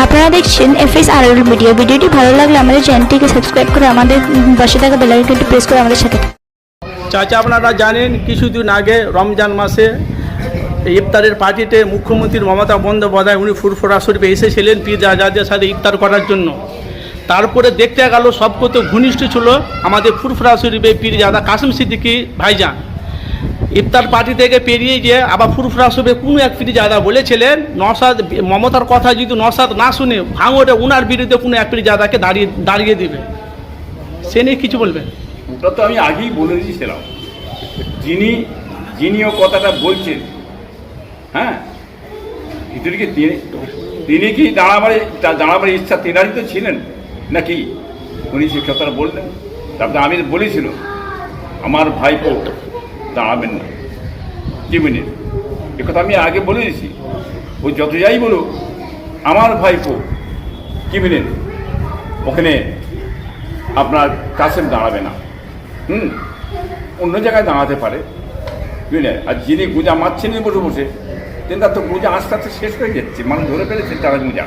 আপনারা দেখছেন এফএস আর মিডিয়া ভিডিওটি ভালো লাগলে আমাদের চ্যানেলটিকে সাবস্ক্রাইব করে আমাদের পাশে থাকা বেলাইকনটি প্রেস করে আমাদের সাথে। চাচা, আপনারা জানেন কিছুদিন আগে রমজান মাসে ইফতারের পার্টিতে মুখ্যমন্ত্রী মমতা বন্দ্যোপাধ্যায় উনি ফুরফুরা শরীফে এসেছিলেন পীর রাজাদের সাথে ইফতার করার জন্য। তারপরে দেখতে গেল সব কত ঘনিষ্ঠ ছিল আমাদের ফুরফুরা শরীফে পীর জাদা কাসিম সিদ্দিকি ভাইজান। ইফতার পার্টি থেকে পেরিয়ে গিয়ে আবার ফুরফুরা শরীফে কোনো এক পীর জাদা বলেছিলেন। নসাদ মমতার কথা যদি নসাদ না শুনে ভাঙড়ে উনার বিরুদ্ধে কোনো এক পীর জাদাকে দাঁড়িয়ে দাঁড়িয়ে দিবে। সে নিয়ে কিছু বলবেন? ওটা তো আমি আগেই বলে দিয়েছিলাম। যিনি যিনি ও কথাটা বলছেন হ্যাঁ? ভিতরে কি তিনি কি দাঁড়াবার দাঁড়াবার ইচ্ছা, তেনারই তো ছিলেন? নাকি উনি কথাটা বললেন? তারপরে আমি বলেছিল আমার ভাইপো দাঁড়াবেন না। কি মিনিট এ কথা আমি আগে বলে দিয়েছি ও যত যাই বলুক, আমার ভাইপো, কি মিনিট ওখানে আপনার কাসেম দাঁড়াবে না। হুম? অন্য জায়গায় দাঁড়াতে পারে। বুঝলেন আর যিনি গুজা মারছেন বসে বসে, তিনি তার তো গুজা আস্তে আস্তে শেষ হয়ে যাচ্ছে। মানুষ ধরে ফেলেছে তারা গুজা।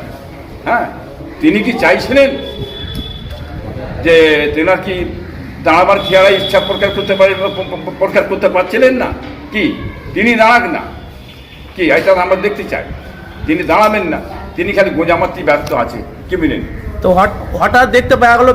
হ্যাঁ? তিনি কি চাইছিলেন যে তেনার কি দাঁড়াবার চেহারা ইচ্ছা প্রকাশ করতে পারে, প্রকাশ করতে পারছিলেন না। কি? তিনি দাঁড়াক না। কি? এটা আমরা দেখতে চাই। তিনি দাঁড়াবেন না। তিনি খালি গোজামাতি ব্যর্থ আছে। কি মিলেন তো হঠাৎ দেখতে পাওয়া গেল